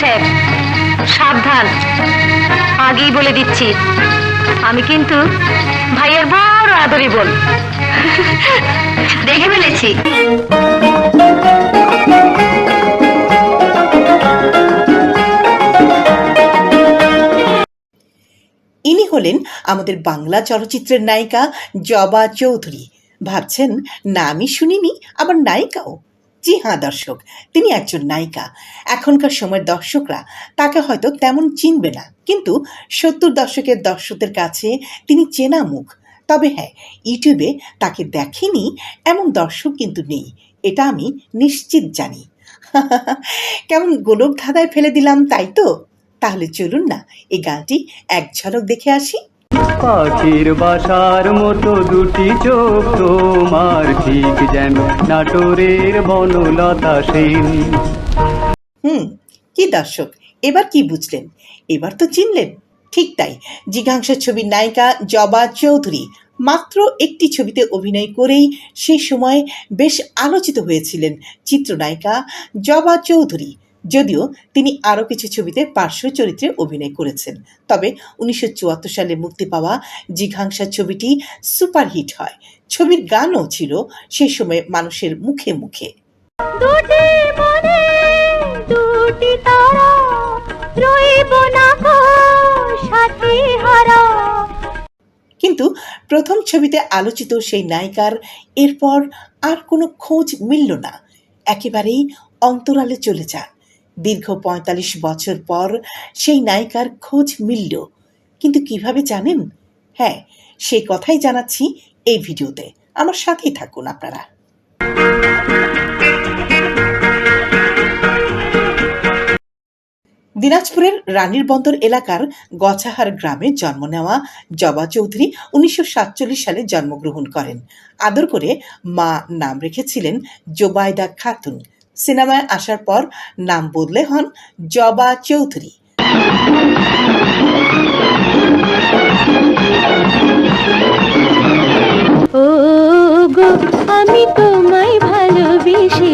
সাহেব, সাবধান। আগেই বলে দিচ্ছি। আমি কিন্তু ভাইয়ের বড় আদরি বল দেখে ফেলেছি। ইনি হলেন আমাদের বাংলা চলচ্চিত্রের নায়িকা জবা চৌধুরী। ভাবছেন নামই শুনিনি, আবার নায়িকাও। জি হ্যাঁ দর্শক। তিনি একজন নায়িকা। এখনকার সময়ের দর্শকরা তাকে হয়তো তেমন চিনবে না। কিন্তু সত্তর দশকের দর্শকদের কাছে তিনি চেনা মুখ। তবে হ্যাঁ ইউটিউবে তাকে দেখেনি এমন দর্শক কিন্তু নেই। এটা আমি নিশ্চিত জানি। কেমন গোলক ধাঁধায় ফেলে দিলাম তাই তো? তাহলে চলুন না, এই গানটি এক ঝলক দেখে আসি। পাখির বাসার মতো দুটি চোখ, তোমার ঠিক যেন নাটোরের বনলতা সেন। হুম, কি দর্শক, এবার কি বুঝলেন? এবার তো চিনলেন। ঠিক তাই জিঘাংসা ছবির নায়িকা জবা চৌধুরী মাত্র একটি ছবিতে অভিনয় করেই সেই সময় বেশ আলোচিত হয়েছিলেন চিত্রনায়িকা জবা চৌধুরী। যদিও তিনি আরও কিছু ছবিতে পার্শ্ব চরিত্রে অভিনয় করেছেন। তবে উনিশশো চুয়াত্তর সালে মুক্তি পাওয়া জিঘাংসা ছবিটি সুপারহিট হয়। ছবির গানও ছিল সেই সময় মানুষের মুখে মুখে। কিন্তু প্রথম ছবিতে আলোচিত সেই নায়িকার এরপর আর কোনো খোঁজ মিলল না। একেবারেই অন্তরালে চলে যান। দীর্ঘ পঁয়তাল্লিশ বছর পর সেই নায়িকার খোঁজ মিলল। কিন্তু কীভাবে জানেন? হ্যাঁ সেই কথাই জানাচ্ছি এই ভিডিওতে। আমার সাথেই থাকুন আপনারা। দিনাজপুরের রানীর বন্দর এলাকার গছাহার গ্রামে জন্ম নেওয়া জবা চৌধুরী উনিশশো সাতচল্লিশ সালে জন্মগ্রহণ করেন। আদর করে মা নাম রেখেছিলেন জোবায়দা খাতুন। সিনেমায় আসার পর নাম বদলে হন জবা চৌধুরী। ও আমি তোমায় ভালোবেসেছি।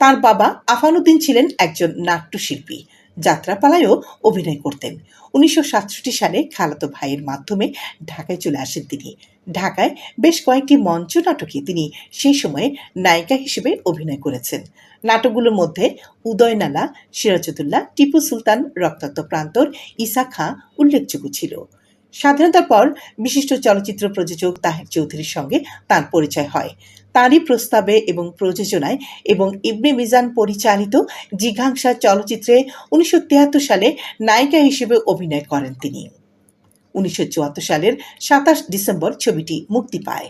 তার বাবা আফানুদ্দিন ছিলেন একজন নাট্যশিল্পী। যাত্রাপালায়ও অভিনয় করতেন। উনিশশো সাতষট্টি সালে খালাতো ভাইয়ের মাধ্যমে ঢাকায় চলে আসেন তিনি। ঢাকায় বেশ কয়েকটি মঞ্চ নাটকে তিনি সেই সময়ে নায়িকা হিসেবে অভিনয় করেছেন। নাটকগুলোর মধ্যে উদয়নালা সিরাজুদ্দৌল্লা টিপু সুলতান, রক্তাক্ত প্রান্তর ইসা খাঁ উল্লেখযোগ্য ছিল। স্বাধীনতার পর বিশিষ্ট চলচ্চিত্র প্রযোজক তাহের চৌধুরীর সঙ্গে তার পরিচয় হয়। তারই প্রস্তাবে এবং প্রযোজনায় এবং ইবনে মিজান পরিচালিত জিঘাংসা চলচ্চিত্রে উনিশশো তিয়াত্তর সালে নায়িকা হিসেবে অভিনয় করেন তিনি। উনিশশো চুয়াত্তর সালের সাতাশ ডিসেম্বর ছবিটি মুক্তি পায়।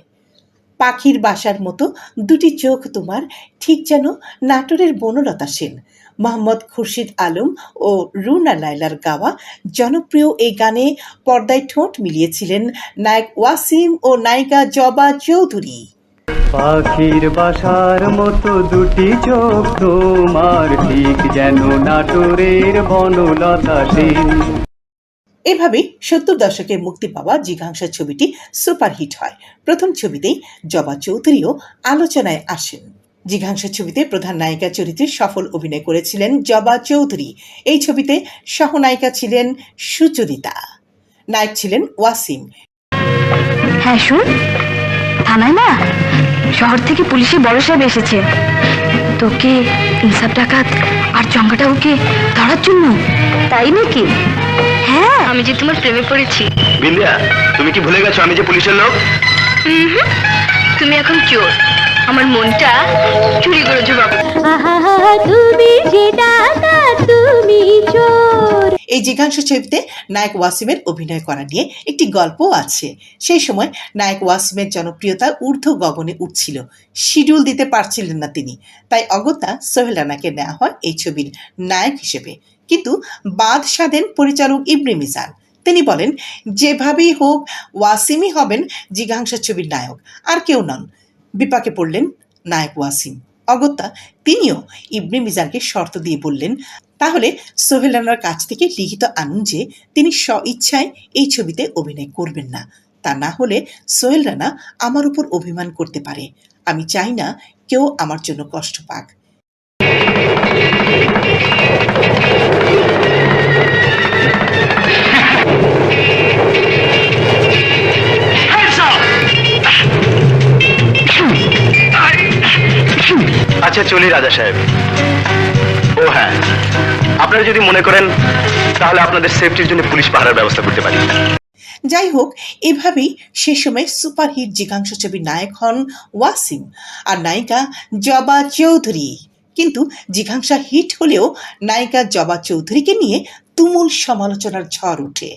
পাখির বাসার মতো দুটি চোখ তোমার, ঠিক যেন নাটোরের বনলতা সেন। মোহাম্মদ খুরশিদ আলম ও রুনা লাইলার গাওয়া জনপ্রিয় এই গানে পর্দায় ঠোঁট মিলিয়েছিলেন নায়ক ওয়াসিম ও নায়িকা জবা চৌধুরী। পাখির বাসার মতো দুটি চোখ তোমার ঠিক যেন নাটোরের বনলতা সেন। এভাবেই সত্তর দশকে মুক্তি পাওয়া জিঘাংসা ছবিটি সুপারহিট হয়। প্রথম ছবিতেই জবা চৌধুরীও আলোচনায় আসেন। জিঘাংসা ছবিতে প্রধান নায়িকা চরিত্রে সফল অভিনয় করেছিলেন জবা চৌধুরী। এই ছবিতে সহনায়িকা ছিলেন সুচরিতা। নায়ক ছিলেন ওয়াসিম। হ্যাঁ শুন। থানায় না শহর থেকে পুলিশের বড় সাহেব এসেছে। তোকে ইনসাফ ডাকাত আর চঙ্গাটা ওকে ধরার জন্য। তাই নাকি? হ্যাঁ। আমি যে তোমার প্রেমে পড়েছি। বিন্দিয়া তুমি কি ভুলে গেছো আমি যে পুলিশের লোক? তুমি এখন চোর। আমার মনটা চুরি করেছ বাবু। তুমি যে দাদা তুমি চোর। এই জিঘাংসা ছবিতে নায়ক ওয়াসিমের অভিনয় করা নিয়ে একটি গল্পও আছে। সেই সময় নায়ক ওয়াসিমের জনপ্রিয়তা ঊর্ধ্ব গগনে উঠছিল। শিডিউল দিতে পারছিলেন না তিনি। তাই অগত্যা সোহেল রানাকে নেওয়া হয় এই ছবির নায়ক হিসেবে। কিন্তু বাদ সাধেন পরিচালক ইব্রি মিজান। তিনি বলেন যেভাবেই হোক ওয়াসিমই হবেন জিঘাংসা ছবির নায়ক আর কেউ নন। বিপাকে পড়লেন নায়ক ওয়াসিম। অগত্যা তিনিও ইবনে মিজানকে শর্ত দিয়ে বললেন, তাহলে সোহেল রানার কাছ থেকে লিখিত আনুন যে তিনি স্ব ইচ্ছায় এই ছবিতে অভিনয় করবেন না। তা না হলে সোহেল রানা আমার উপর অভিমান করতে পারে। আমি চাই না কেউ আমার জন্য কষ্ট পাক। আচ্ছা চলি রাজা সাহেব। ও হ্যাঁ। আপনারা যদি মনে করেন, তাহলে আপনাদের সেফটির জন্য পুলিশ পাহারার ব্যবস্থা করতে পারি। যাই হোক, এভাবেই সে সময় সুপারহিট জিজ্ঞাংশ ছবির নায়ক হন ওয়াসিম আর নায়িকা জবা চৌধুরী। কিন্তু জিঘাংসা হিট হলেও নায়িকা জবা চৌধুরীকে নিয়ে তুমুল সমালোচনার ঝড় ওঠে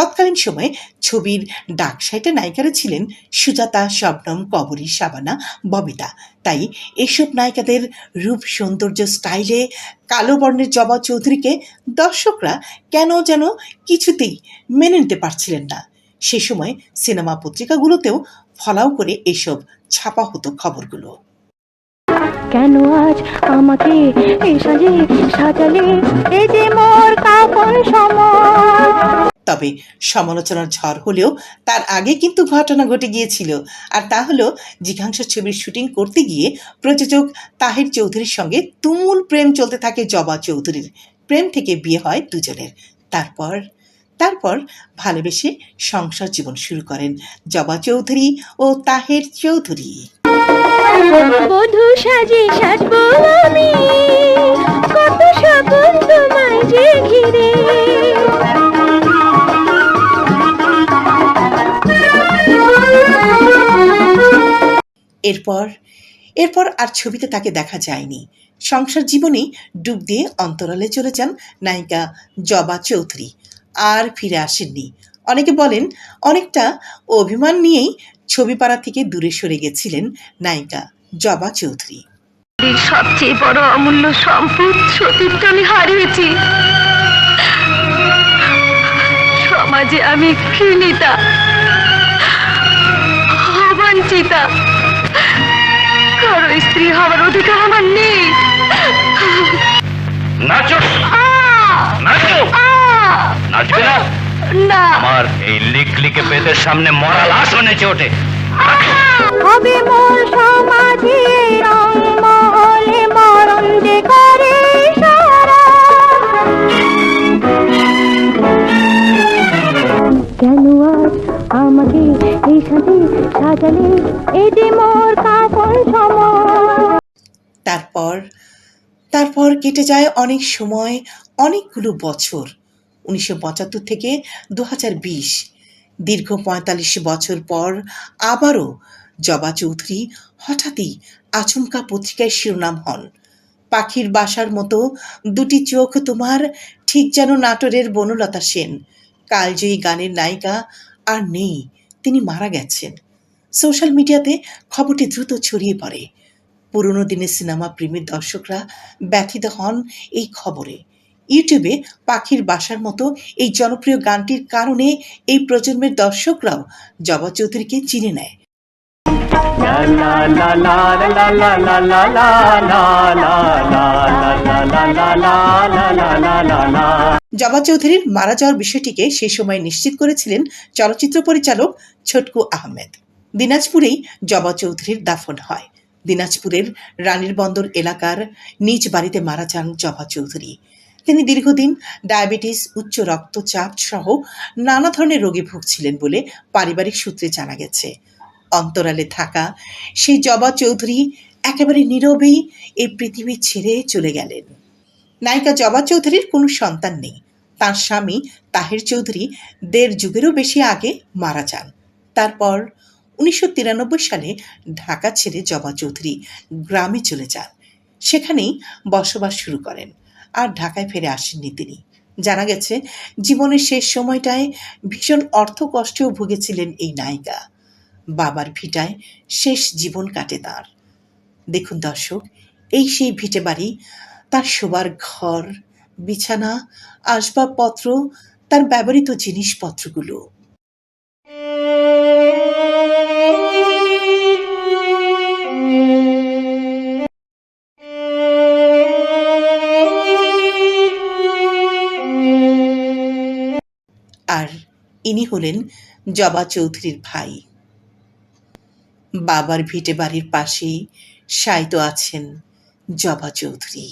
তৎকালীন সময়ে ছবির ডাক সাইটে নায়িকারা ছিলেন সুজাতা, শবনম, কবরী, শাবানা, ববিতা। তাই এসব নায়িকাদের রূপ, সৌন্দর্য, স্টাইলে কালো বর্ণের জবা চৌধুরীকে দর্শকরা কেন যেন কিছুতেই মেনে নিতে পারছিলেন না। সে সময় সিনেমা পত্রিকাগুলোতেও ফলাও করে এসব ছাপা হতো খবরগুলো। কেন আজ আমাকে এই সাজে সাজালে? এই যে মোর কাপন সময় তবে সমালোচনার ঝড় হলেও তার আগে কিন্তু ঘটনা ঘটে গিয়েছিল। আর তা হলো, জিঘাংসা ছবির শুটিং করতে গিয়ে প্রযোজক তাহির চৌধুরীর সঙ্গে তুমুল প্রেম চলতে থাকে জবা চৌধুরীর। প্রেম থেকে বিয়ে হয় দুজনের। তারপর তারপর ভালোবেসে সংসার জীবন শুরু করেন জবা চৌধুরী ও তাহের চৌধুরী। বধু সাজে সাজবো আমি, কত স্বপন তোমায় যে ঘিরে। এরপর এরপর আর ছবিতে তাকে দেখা যায়নি। সংসার জীবনেই ডুব দিয়ে অন্তরালে চলে যান নায়িকা জবা চৌধুরী। আর ফিরে আসেননি। অনেকে বলেন, অনেকটা অভিমান নিয়েই ছবি পাড়া থেকে দূরে সরে গেছিলেন নায়িকা জবা চৌধুরী। সবচেয়ে বড় অমূল্য সম্পদ সতীর্থ আমি হারিয়েছি। সমাজে আমি ঘৃণিতা, অবাঞ্ছিতা কারও স্ত্রী হওয়ার অধিকার আমার নেই। নাচো আহ! নাচো আহ! নাচবে না? না। আমার এই লিক লিকে পেটের সামনে মরা লাশ নেচে ওঠে। হবে মোর সমাজে রং মহলে মরণ যে করে সারা। কেন আজ আমাকে এই সাজে সাজালে যে মোর তারপর তারপর কেটে যায় অনেক সময়, অনেকগুলো বছর। উনিশশো পঁচাত্তর থেকে দু বিশ। দীর্ঘ পঁয়তাল্লিশ বছর পর আবারও জবা চৌধুরী হঠাৎই আচমকা পত্রিকায় শিরোনাম হন। পাখির বাসার মতো দুটি চোখ তোমার, ঠিক যেন নাটোরের বনলতা সেন। কালজয়ী গানের নায়িকা আর নেই, তিনি মারা গেছেন। সোশ্যাল মিডিয়াতে খবরটি দ্রুত ছড়িয়ে পড়ে। পুরনো দিনের সিনেমা প্রেমীর দর্শকরা ব্যথিত হন এই খবরে। ইউটিউবে পাখির বাসার মতো এই জনপ্রিয় গানটির কারণে এই প্রজন্মের দর্শকরাও জবা চৌধুরীকে চিনে নেয়। জবা চৌধুরীর মারা যাওয়ার বিষয়টিকে সে সময় নিশ্চিত করেছিলেন চলচ্চিত্র পরিচালক ছটকু আহমেদ। দিনাজপুরেই জবা চৌধুরীর দাফন হয়। দিনাজপুরের রানীর বন্দর এলাকার নিজ বাড়িতে মারা যান জবা চৌধুরী। তিনি দীর্ঘদিন ডায়াবেটিস, উচ্চ রক্তচাপ সহ নানা ধরনের রোগে ভুগছিলেন বলে পারিবারিক সূত্রে জানা গেছে। অন্তরালে থাকা সেই জবা চৌধুরী একেবারে নীরবেই এই পৃথিবী ছেড়ে চলে গেলেন। নায়িকা জবা চৌধুরীর কোনো সন্তান নেই। তার স্বামী তাহের চৌধুরী দেড় যুগেরও বেশি আগে মারা যান। তারপর উনিশশো তিরানব্বই সালে ঢাকা ছেড়ে জবা চৌধুরী গ্রামে চলে যান। সেখানেই বসবাস শুরু করেন। আর ঢাকায় ফিরে আসেননি তিনি। জানা গেছে, জীবনের শেষ সময়টায় ভীষণ অর্থ কষ্টেও ভুগেছিলেন এই নায়িকা। বাবার ভিটায় শেষ জীবন কাটে তার। দেখুন দর্শক, এই সেই ভিটে বাড়ি, তার শোবার ঘর, বিছানা, আসবাবপত্র, তার ব্যবহৃত জিনিসপত্রগুলো। ইনি হলেন জবা চৌধুরীর ভাই। বাবার ভিটে বাড়ির পাশেই শায়িত আছেন জবা চৌধুরী।